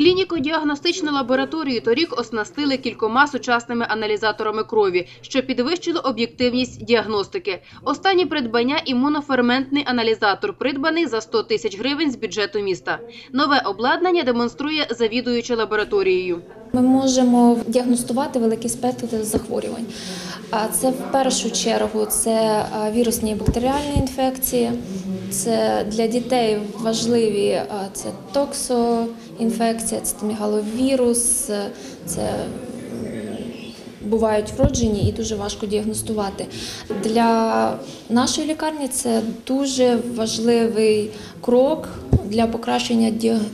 Клініко-діагностичну лабораторію торік оснастили кількома сучасними аналізаторами крові, що підвищило об'єктивність діагностики. Останні придбання – імуноферментний аналізатор, придбаний за 100 тисяч гривень з бюджету міста. Нове обладнання демонструє завідуюча лабораторією. Ми можемо діагностувати великий спектр захворювань. А Це в першу чергу це вірусні і бактеріальні інфекції. Це для дітей важливі це токсоінфекція, це томігаловірус, це бувають вроджені і дуже важко діагностувати. Для нашої лікарні це дуже важливий крок для покращення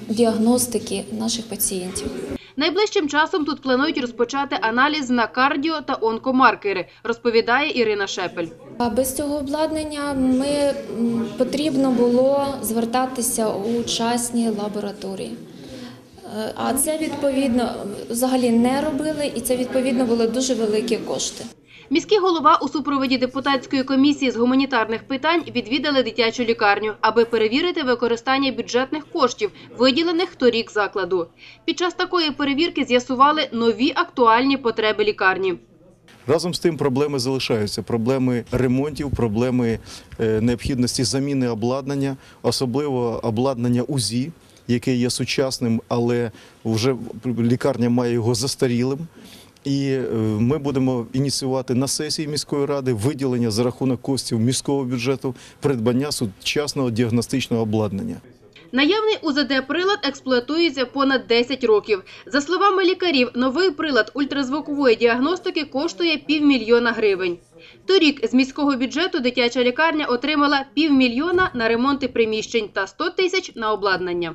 діагностики наших пацієнтів. Найближчим часом тут планують розпочати аналіз на кардіо та онкомаркери, розповідає Ірина Шепель. Без цього обладнання ми потрібно було звертатися у частні лабораторії. Е, А це відповідно взагалі не робили, і це відповідно були дуже великі кошти. Міський голова у супроводі депутатської комісії з гуманітарних питань відвідали дитячу лікарню, аби перевірити використання бюджетних коштів, виділених торік закладу. Під час такої перевірки з'ясували нові актуальні потреби лікарні. Разом з тим проблеми залишаються. Проблеми ремонтів, проблеми е, необхідності заміни обладнання, особливо обладнання УЗІ, яке є сучасним, але вже лікарня має його застарілим. І е, ми будемо ініціювати на сесії міської ради виділення за рахунок коштів міського бюджету придбання сучасного діагностичного обладнання. Наявний УЗД-прилад експлуатується понад 10 років. За словами лікарів, новий прилад ультразвукової діагностики коштує півмільйона гривень. Торік з міського бюджету дитяча лікарня отримала півмільйона на ремонти приміщень та 100 тисяч на обладнання.